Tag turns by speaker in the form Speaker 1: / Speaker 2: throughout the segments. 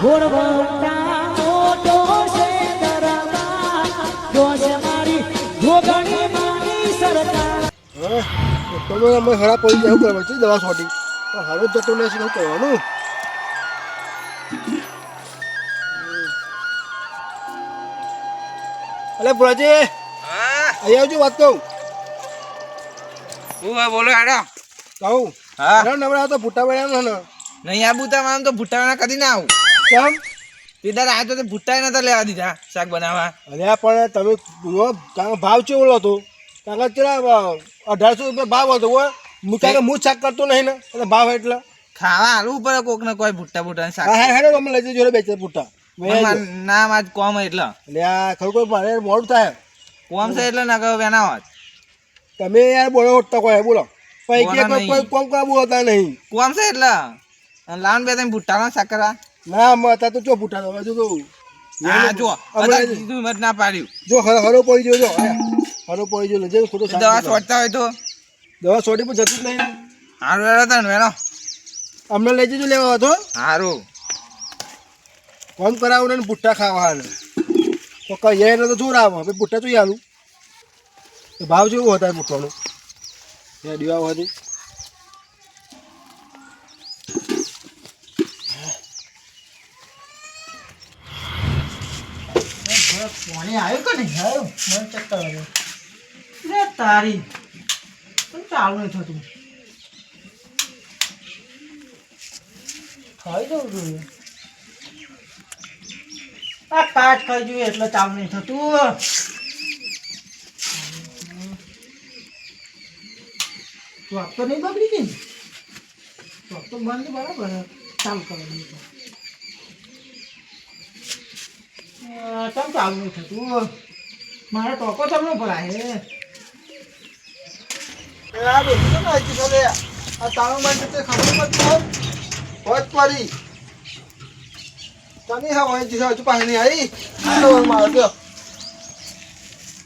Speaker 1: ઘોડવટા મોટો છે દરબાર જોશે મારી જોગણી માની સરકાર
Speaker 2: તમે અમે ખરાબ પડી જાય કરવા છે દવા છોટી પણ હારો જતો નથી શું કરવાનું? અલે
Speaker 3: પુરાજી
Speaker 2: અહીંયા આવજો વાત કહું.
Speaker 3: હું બોલો હેડો.
Speaker 2: કહું.
Speaker 3: હા.
Speaker 2: નવરા તો ભૂટા ને
Speaker 3: નહીં આ બુતા મામ તો ભૂટા કદી ના આવું.
Speaker 2: કેમ?
Speaker 3: પિતા આ તો ભૂટાઈ નતા લેવા દીધા શાક બનાવવા.
Speaker 2: અરે પણ તમે જુઓ કારણ ભાવ ચેવડો હતો? કારણ કે અઢારસો રૂપિયા ભાવ હતો હોય હું કારણ હું શાક કરતો નહીં ને? એટલે ભાવ એટલે.
Speaker 3: ખાવા હાલવું પડે કોક ને કોઈ ભૂટ્ટા ભૂટ્ટા શાક.
Speaker 2: હા હેડો અમે લઈ જજો બેચે ભૂટા.
Speaker 3: પણ માર નામ આજ કોમ એટલે.
Speaker 2: એટલે આ ખરું કોઈ મારે મોડું થાય.
Speaker 3: કોમ છે એટલે ના કહો વેના વાત
Speaker 2: તમે યાર બોલો ઉઠતા કોઈ બોલો. કોઈ. કોમ કાબુ હતા નહીં.
Speaker 3: કોમ છે એટલે? લાવન બે તમે ભૂટ્ટા શાક કરવા.
Speaker 2: ના મતા તો ચો ભૂટા તો જો તો
Speaker 3: હા જો. કીધું મત ના પાડ્યું.
Speaker 2: જો હરો હરો પડી ગયો જો હરો પડી લેજે ખોટો શાક
Speaker 3: દવા. છોડતા હોય તો?
Speaker 2: દવા છોડી પણ જતું જ નહીં.
Speaker 3: હારું વેળો તને વેળો
Speaker 2: અમને લઈ જજો લેવા હતો
Speaker 3: હારું.
Speaker 2: કોમ કરાવું ને ભુટ્ટા ખાવા ને તો કહીએ તો જોર આવે. હવે ભૂટ્ટા જોઈ આલું ભાવ જેવું હતા ભૂટ્ટાનો એ દીવા હતી
Speaker 1: પાણી આવ્યું મને ચક્કર આવ્યો લે. તારી. પણ ચાલુ નહીં થતું? ખાઈ જવું જોઈએ. આ કાચ ખાઈ જોઈએ એટલે ચાલુ નહીં થતું. ચોક તો નહીં બગડી ગઈ ચોક તો બંધ બરાબર. ચાલુ કરી દીધું તમ ચાલુ નહીં થતું? મારે ટોકો તમને ભરાય
Speaker 2: આ બેસી તો નાખી. આ તાળું બાંધે તે ખબર પડતી હોય? હોજ પડી. તને હા હોય હજુ પાસે નહીં આવી.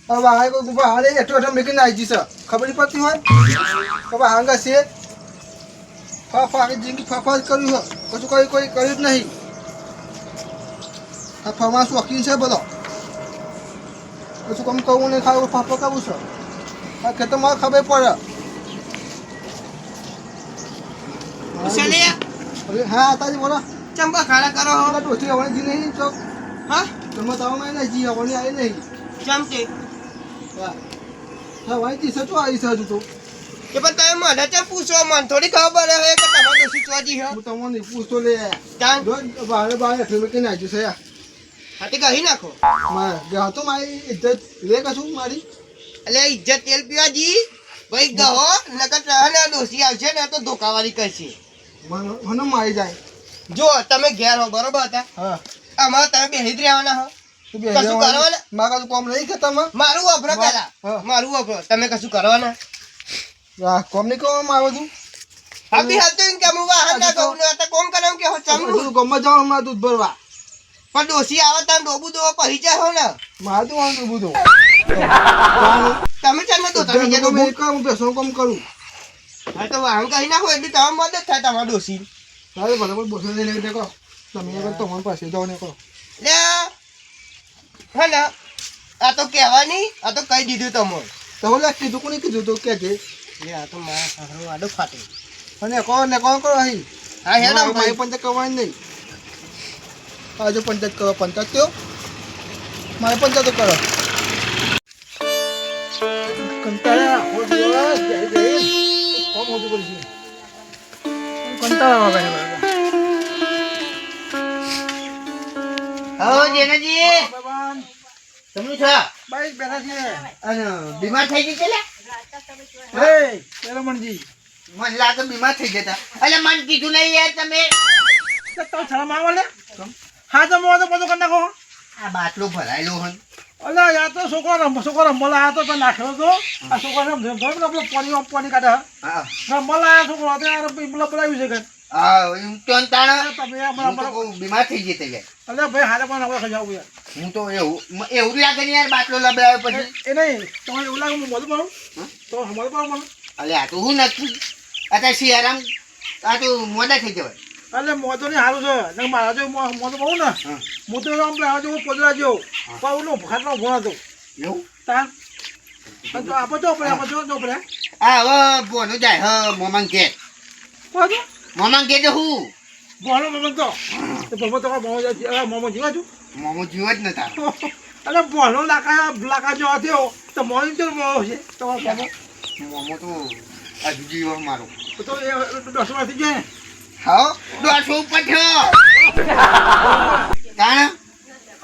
Speaker 2: તો હવે આ કોઈ ગુફા હાલે એઠો એઠો મેકીને આવી. ખબર પડતી હોય? હવે હાંગા છે. ફા ફા આખી જિંદગી ફા ફા જ કર્યું છે. કશું કોઈ કોઈ કર્યું જ નહીં. આ ફામાં શોખીન છે બધો. કશું કમ કરવું ને ખાવું કરવું છે. આ ખેતરમાં ખબર પડે. હા. તાજી બોલો.
Speaker 3: ચંબા ખાડા કરો
Speaker 2: પેલા ડોસી આવવાની જી નહીં ચોક.
Speaker 3: હા?
Speaker 2: તમે તાવમાં નહીં જી આવવાની આવી નહીં.
Speaker 3: ચમકે
Speaker 2: હા. હા વાંચી જી સચો આવી છે હજુ તો.
Speaker 3: કે પણ તમે મને ચમ પૂછો? મને થોડી ખબર હે કે તમારે દોશી ચોજી હે?
Speaker 2: હું તમને પૂછતો લે.
Speaker 3: તાન.
Speaker 2: બારે બારે કઈ નાખ્યું છે. યાર
Speaker 3: હાથી કહી નાખો.
Speaker 2: મારે તો મારી ઇજ્જત. લે કશું મારી?
Speaker 3: એટલે ઇજ્જત તેલ પીવા જી ભાઈ ગહો નકર તને દોશી આવશે ને તો ધોકાવાળી કરશે.
Speaker 2: મને મને મારી જાય.
Speaker 3: જો તમે ઘેર હો બરોબર હતા?
Speaker 2: હા.
Speaker 3: અમારે તમે બેહી જ રહેવાના હો.
Speaker 2: તું
Speaker 3: કશું કરવાના?
Speaker 2: મારા કશું કોમ નહીં ખેતરમાં
Speaker 3: મારું વાપરો પેલા. મારું વપરો. તમે કશું કરવાના?
Speaker 2: કોમ નહીં કરવામાં મારો તું
Speaker 3: આપી હાલ તો કે હું વાહન ના કહું ને કોમ કરાવું કે હું ચમડું
Speaker 2: ગામમાં જવાનું દૂધ ભરવા.
Speaker 3: પણ ડોસી આવે તમે ડોબુ દો પરિચય હો ને.
Speaker 2: મારે તો વાંધો બધું
Speaker 3: તમે ચાલ તો તમે જે ડોબુ
Speaker 2: હું બેસો કામ કરું
Speaker 3: હા તો આમ કહી નાખો એટલે તમે મદદ થાય તમારા ડોસી
Speaker 2: તારે બરાબર બોસો લઈને દેખો. તમે આગળ તમારી પાસે જાઓ કહો.
Speaker 3: લે હે ને આ તો કહેવાની આ તો કહી દીધું તમે
Speaker 2: તો લે કીધું કોને કીધું તો? કે છે?
Speaker 3: લે આ તો મારા સાસરો આડો ફાટે.
Speaker 2: અને કોણ ને કોણ કરો અહીં.
Speaker 3: હા હેડો ભાઈ.
Speaker 2: તો કરવાની નહીં. આજે પંચાયત કરો પંચાયત કયો? મારે પંચાયત કરો.
Speaker 3: બીમાર થઈ ગઈ છે મને લાગે બીમાર થઈ જતા. અલે મન કીધું નહીં યાર તમે.
Speaker 1: તો શરમ આવે ને હા તો મોં તો બધું કરી નાખો.
Speaker 3: આ બાટલો ભરાયેલો હોય.
Speaker 1: અલા યાર તો છોકરો રમ છોકરો રમવા લાયા તો તો નાખ્યો તો. આ છોકરો રમ રમ રમ પાણી પાણી કાઢે.
Speaker 3: હા.
Speaker 1: રમવા આ છોકરો હતો યાર પેલા બોલાવી છે કે?
Speaker 3: હા તો તો બીમાર થઈ જતી યાર
Speaker 1: અલે ભાઈ હારે પણ હવે ખજાવું યાર.
Speaker 3: હું તો એવું એવું લાગે ને યાર બાટલો લબડાવ્યો પછી.
Speaker 1: એ નહીં તમારે એવું લાગે હું બોલું
Speaker 3: મારું?
Speaker 1: તો અમારે પાડું મને
Speaker 3: અલે આ તો હું નથી. અત્યારે શિયારામ આ તો મોડા થઈ જવાય.
Speaker 4: એટલે મોતો નહીં સારું છે. ને મારા જો મોતો બહુ ને.
Speaker 3: હા.
Speaker 4: તો આમ પેલા જો પદરા જેવો. પણ ઓલો ખાટલો ભણા હતો.
Speaker 3: એવું?
Speaker 4: તાર અને તો આપણે તો આપણે તો પડે
Speaker 3: આ હવે બોનો જાય હ મોમાં કે
Speaker 4: કોજો
Speaker 3: મોમાં કે હું.
Speaker 4: બોલો મમન તો. તો ભમો તો મોમો જાય મોમો જીવા છું?
Speaker 3: મોમો જીવા જ ન
Speaker 4: તા અરે બોલો લાકા લાકા જો થયો તો મોની તો મોમો છે તો ભમો
Speaker 3: મોમો તો હજુ જીવ મારો.
Speaker 4: તો એ દસમાંથી જાય ને.
Speaker 3: હા દોઢસો ઉપર થયો. તાણ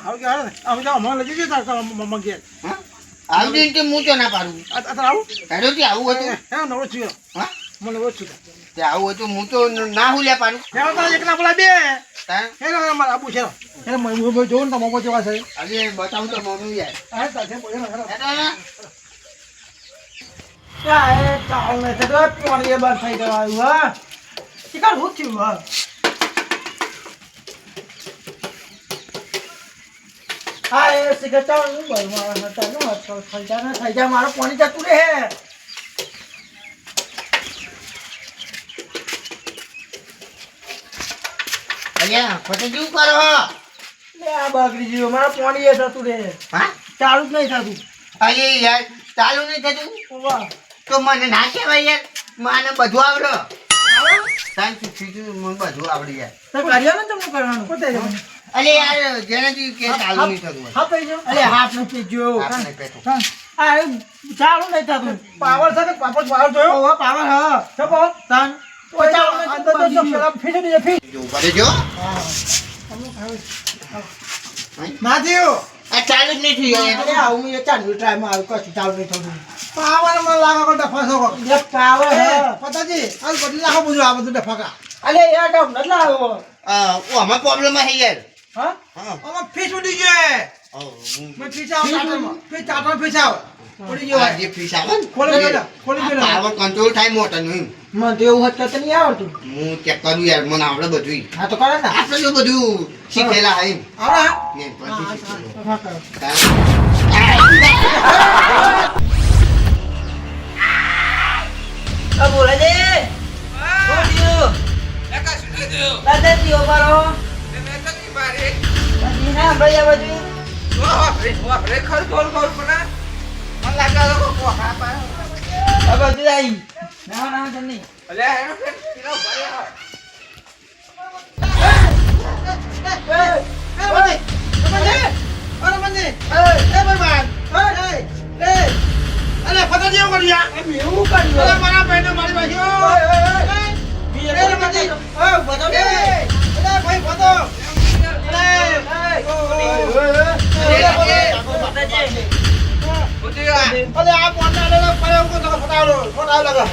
Speaker 4: હાલ કે હાલ ને. અમે તો અમારે લઈ જઈએ તાર મમ્મા ઘેર.
Speaker 3: હા? આવજો ને તે હું તો ના પાડું.
Speaker 4: આ તાર આવું?
Speaker 3: હેડો તે આવું હતું.
Speaker 4: હે નવો છું
Speaker 3: હા?
Speaker 4: મને નવો છું
Speaker 3: તે આવું હતું હું તો ના હુલ્યા પાડું.
Speaker 4: હે તારા એકલા બોલા બે.
Speaker 3: તાણ?
Speaker 4: હે મારા આબુ છે હે હું જોઉં ને મમ્મા જેવા છે.
Speaker 3: આજે બતાવું તો મમ્મી યાર.
Speaker 4: હા તાર છે બોલે ના
Speaker 3: હેડો
Speaker 1: ચાલ ને તો પાણી બંધ થઈ જવાયું હા. હું થયું હા હા એ શિકાર હું ભાઈ
Speaker 3: શું કરો હો?
Speaker 1: મારા પાણી એ જતું રહે
Speaker 3: હા
Speaker 1: ચાલુ જ નહીં થતું
Speaker 3: અરે યાર ચાલુ નહીં થતું તો મને ના કહેવાય યાર મને બધું આવડે આવડી જાય.
Speaker 1: તો કર્યો તમને કરવાનું? પોતે જ
Speaker 3: યાર જેનાથી કે ચાલુ નહીં થતું
Speaker 1: હા પૈ જો અરે હાથ નથી જો
Speaker 3: આપણે પેટો
Speaker 1: આ ચાલુ નહીં થતું.
Speaker 4: પાવર સાથે પાપડ પાવર જોયો?
Speaker 1: ઓવા પાવર હા.
Speaker 4: પાવર
Speaker 1: તાન.
Speaker 4: તો ચાલ અંદર તો પેલા ફીટ દે ફીટ.
Speaker 3: જો ભલે જો
Speaker 4: ના થયો
Speaker 3: આ ચાલુ જ
Speaker 1: અરે
Speaker 3: યાર.
Speaker 1: આવું મેં ચાલુ ટ્રાયમાં આવ્યું કશું ચાલુ નહીં થતું.
Speaker 4: પાવર મને લાગે કો ડફા છો
Speaker 1: એ પાવર
Speaker 4: એ
Speaker 1: હા.
Speaker 4: પતાજી આ બદલી નાખો બધું આ બધું ડફાકા
Speaker 1: અલે યાર ડબ ન લાવો
Speaker 3: અ, ઓ, આમાં પ્રોબ્લેમ હે યાર.
Speaker 1: હા?
Speaker 4: આમાં ફીસ ઉડી ગયો
Speaker 3: ઓ,
Speaker 4: મેં ફીસ આવ ફીસ ટાટામાં ફીસ આવ. ઉડી ગયો
Speaker 3: આ જે ફીસ આવે
Speaker 4: ખોલી ગયો ખોલી ગયો.
Speaker 3: પાવર કંટ્રોલ થાય મોટરનું.
Speaker 1: મને તો એવું હતું નહીં આવડતું.
Speaker 3: હું ચેક કરું યાર મને આવડે બધું
Speaker 1: હા તો કરે ને.
Speaker 3: આપણે જો બધું શીખેલા હે હા
Speaker 4: આવડે
Speaker 3: ને પછી શીખેલું.
Speaker 1: હા કરો આ બોલે છે. બોલ્યું ખર જીઓ મારો પછી ના ભાઈ આ બાજુ આ બધું આવી ના ના જલ્દી
Speaker 4: અરે પતાજી એવું કર્યા
Speaker 1: એવું કર્યું
Speaker 4: અરે મારા ભાઈને મારી બાજુ ઉકો તો ફટાવડો લગા.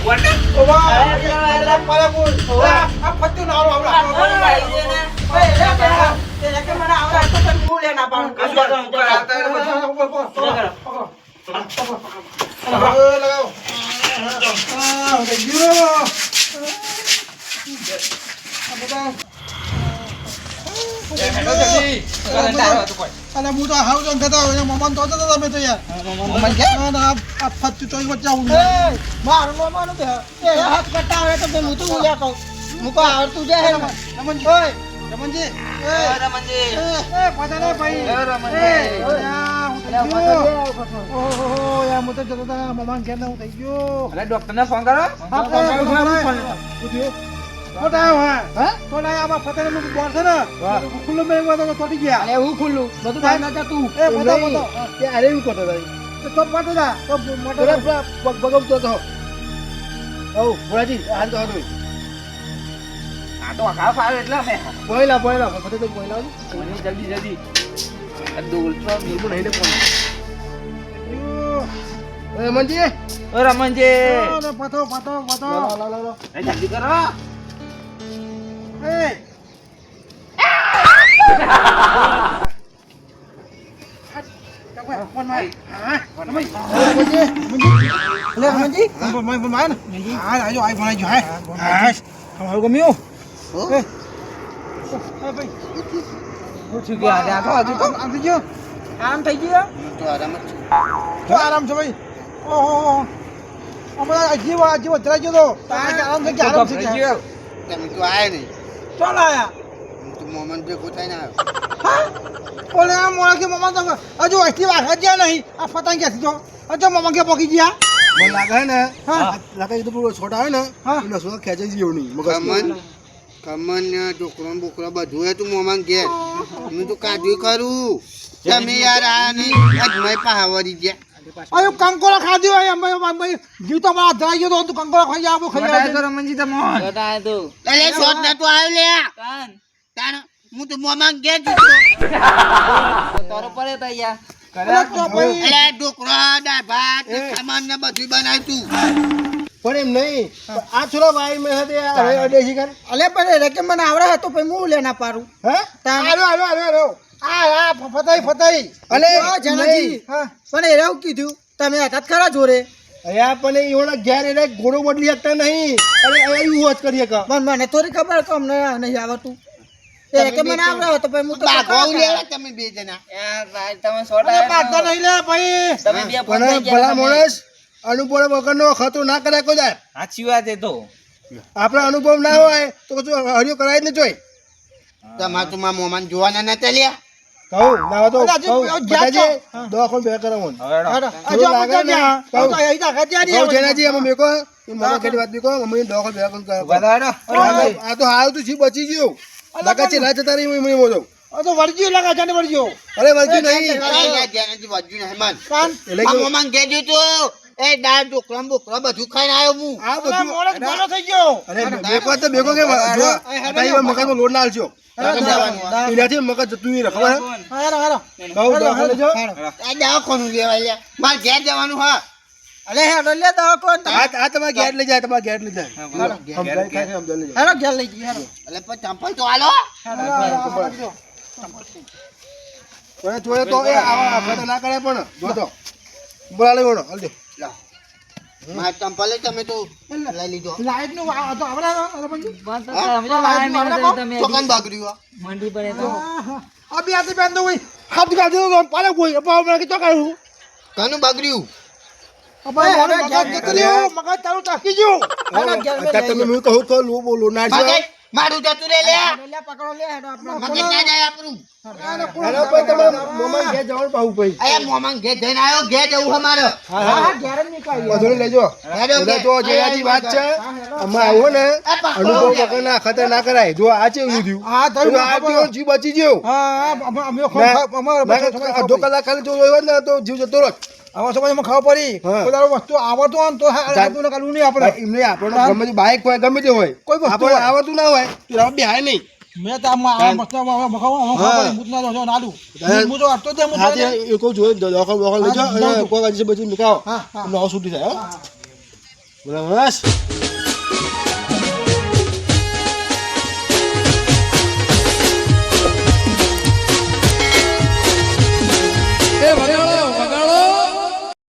Speaker 4: ઓવા અરે પડે કો આ ફટ્ટુ નારો આવડા લગાવો. આ ગયો અરે હું તો હાવ જો ગતા હોય મમન તો તો તમે તો યાર. મમન કે ના આ ફટ્ટુ ચોઈ વચ્ચે આવું
Speaker 1: મારું મમન બે હાથ કટા આવે તો હું તો ઉલ્યા કહું મુકો આવડતું જાય
Speaker 4: રમન ઓય. રમણજી. એ.
Speaker 1: રમણજી.
Speaker 4: એ પધારે ભાઈ.
Speaker 1: એ.
Speaker 4: એ હું ગયો. ઓહો યાર હું તો જતો તા મમન કે ને હું થઈ ગયો.
Speaker 5: ડોક્ટર ને ફોન કરો.
Speaker 4: હા એ પધારે ઉઠ્યો કોટા આવ્યો હા? હા? કોટા આવ્યો આમાં ફતેને નું બોર છે ને? ખુલ્લું મેં તો તોડી ગયા.
Speaker 1: અરે હું ખુલ્લું? બધું બહાર ના જતું
Speaker 4: એ પતો પતો અરે એવું કોટો તો તો પાટો દા તો મોટો બગમ તો તો ઓ બોલાજી હાલ તો હાલ
Speaker 5: આ તો આખા એટલે અમે
Speaker 4: બોયલા બોયલા ફતે તો બોયલા
Speaker 5: જલ્દી જલ્દી. જલ્દી આ દોલતો નીલું નહીં ફોન
Speaker 4: એ મંજી
Speaker 5: ઓ રમણજી
Speaker 4: પતો પતો પતો
Speaker 5: એ જલ્દી કરો
Speaker 4: એ ફોન માર હા મંજી મંજી લે મંજી ફોન માર ફોન માર હા આજો આઈ ફોન આજો હા હા હવે ગમ્યો એ એ ભાઈ
Speaker 5: પૂછ્યું કે આજે આખો હજુ તો
Speaker 4: આમ થઈ ગયો
Speaker 1: આમ થઈ ગયો
Speaker 3: તો આરામ જ છું.
Speaker 4: જો આરામ છે ભાઈ ઓહો અમે જીવ જીવ જરા ગયો તો તારે આરામ થઈ ગયા આરામ થઈ ગયા
Speaker 5: ગયો
Speaker 3: તમે તો આયા નહીં
Speaker 4: ચાલ આયા.
Speaker 3: તું મોમન ભેગો થઈને આવ્યો.
Speaker 4: હા? ઓલે આ મોળા કે મમ્મા તો હજુ અહીંથી વાઘા ગયા નહીં. આ ફતાઈ ક્યાંથી તો હજુ મોમન કે પોકી ગયા.
Speaker 2: મને લાગે ને
Speaker 4: હા.
Speaker 2: લાગે તો પૂરો છોટ હોય ને
Speaker 4: હા.
Speaker 2: એનો છોકરા ખેંચાઈ ગયો નહીં મગજ
Speaker 3: મન કમન ડોકરો બોકરો બધું હે તું મોમન ઘેર. મેં તો કાઢ્યું કરું તમે યાર આ નહીં અજમાઈ પાવરી ગયા.
Speaker 4: અરે કંકોળા ખાધી હોય અમે અમે જીવ તો મારા ધરાઈ ગયો તો તું કંકોળો ખાઈ આવો ખાઈ જા
Speaker 1: તો રમણજી તમને
Speaker 5: બતાય તું
Speaker 3: અલે શોટ તો આવ્યો લે.
Speaker 5: કાન
Speaker 3: તાણ હું તો મોમાં ગે
Speaker 5: તો તારો પડે તો યાર
Speaker 4: અરે તો
Speaker 3: ડોકરો દાળ ભાત સામાન ને બધું બનાય તું.
Speaker 2: પણ એમ નહીં આ છોરા ભાઈ મે હતી આ હવે અડે છે
Speaker 4: અલે પણ રેકે મને આવડે તો પછી હું લેના પારું?
Speaker 2: હે?
Speaker 4: તાન.
Speaker 2: આલો આલો આલો આલો
Speaker 4: આ ફતાઈ ફતાઈ.
Speaker 2: અલે
Speaker 4: જનાજી. હા. પણ એ એવું કીધું તમે હતા ખરા જોરે
Speaker 2: અહીંયા પણ એ ઘેર એને ઘોડો બદલી શકતા નહીં. અરે એવું હોત કરીએ કા
Speaker 4: પણ મને થોડી ખબર કે અમને નહીં આવતું એ કે મને આવડે હતો પછી હું તો
Speaker 3: બાગવાઓ લેવા તમે બે જણા.
Speaker 5: યાર ભાઈ તમે
Speaker 4: અરે પાડતા નહીં લે ભાઈ.
Speaker 5: તમે બે
Speaker 2: ભલા માણસ અનુભવ વગરનો ખતો ના કર્યા કોઈ.
Speaker 5: સાચી વાત એ તો.
Speaker 2: આપણે અનુભવ ના હોય તો કશું હરિયો કરાય જ નહીં જોઈ.
Speaker 3: તમારે તો મોમાન જોવાના નતા લ્યા?
Speaker 2: કહું ના તો
Speaker 4: છો.
Speaker 2: દવાખાનું ભેગા કરાવવાનું
Speaker 4: હાલો.
Speaker 2: જો
Speaker 4: હજુ
Speaker 2: લાગે
Speaker 4: આપણે
Speaker 2: ને,
Speaker 4: જ્યાં.
Speaker 2: કહું.
Speaker 4: તો અહીં તો આગળ જ્યાં
Speaker 2: જેનાજી અમે મેકો એ મામા વાત મેકો મમ્મી દવાખાનું ભેગા કરાવવાનું.
Speaker 1: બતાડો
Speaker 2: આ તો હાલ તું જી બચી ગયો લગા છે રાત જતા રહી હું એમ
Speaker 4: આ તો વળગ્યું લાગે જાને વળગ્યો
Speaker 2: અરે વળગ્યું નહીં
Speaker 3: વધ્યું નહીં મન
Speaker 4: કાન
Speaker 2: એટલે કે
Speaker 3: મોમાન ઘેર તો એ દાળ ઢોકળા બોકળા બધું ખાઈને આવ્યો હું.
Speaker 2: આ બધું
Speaker 4: મોડો જ થઈ ગયો.
Speaker 2: અરે બેકો તો બેકો કે જો અત્યારે મકાનમાં લોડ ના હાલશો. એનાથી મગજ જતું નહીં ખબર
Speaker 4: હારો હારો
Speaker 2: કહું દવાખાને લેજો
Speaker 3: આ દવાખાનું લેવાય લ્યા મારે ઘેર જવાનું હા.
Speaker 4: અલે હેડો લે દવા
Speaker 2: આ આ તમારા ઘેર લઈ જાય તમારા ઘેર લઈ જાય. લઈ જાય.
Speaker 3: પણ ચંપલ તો
Speaker 2: આલો જોડે તો એ આવા ના કરે પણ. જો તો. બોલા લઈ વળો હાલ દે.
Speaker 3: મારા ચંપલ તમે તો લઈ લીધો.
Speaker 4: લાઈટનું આ તો આવડે
Speaker 5: તમે
Speaker 3: ચોકન
Speaker 5: મંડી પડે તો.
Speaker 4: આતે બેન તો હાથ પાલે કોઈ મને કે જતો રહ્યો મગજ તારું તાકી
Speaker 2: તમે હું કહું તો લો બોલો. ના
Speaker 3: મારું જતું રે લ્યા
Speaker 4: લે પકડો લે હેડો આપણો.
Speaker 3: મગજ ના જાય આપણું.
Speaker 2: હેલો ભાઈ તમે મોમાં ઘે જવાનું પાહું ભાઈ.
Speaker 3: અહીંયા મોમાં ઘે જઈને આવ્યો ઘે જવું અમારે
Speaker 2: હા
Speaker 4: હા.
Speaker 2: હા
Speaker 4: ઘેર જ નીકળી
Speaker 2: વધુ લેજો.
Speaker 3: હેડો
Speaker 2: બધા તો જયાજી વાત છે અમે આવો ને અનુભવ વગર ના ખતર ના કરાય. જો આ છે એવું થયું?
Speaker 4: હા
Speaker 2: તો આ પીવો જીવ બચી ગયો.
Speaker 4: હા અમે અમે
Speaker 2: અડધો કલાક ખાલી જો રહ્યો ને તો જીવ જતો રહો.
Speaker 4: હવે સમજમાં ખબર પડી. કોઈ વસ્તુ આવડતો હોય ને તો આવતું ને નહીં આપણે.
Speaker 2: એમને આપણને ગમે તે બાઈક હોય ગમે તે હોય.
Speaker 4: કોઈ વસ્તુ
Speaker 2: આવડતું ના હોય તો આપણે બેહાય નહીં.
Speaker 4: મેં તો આમાં આ મસ્ત મખાવા આમાં ખાવા પડી મૂતના તો જો નાડું
Speaker 2: હું
Speaker 4: તો
Speaker 2: એ કોઈ બધી નીકાળો નવ છૂટી થાય હો. બરાબર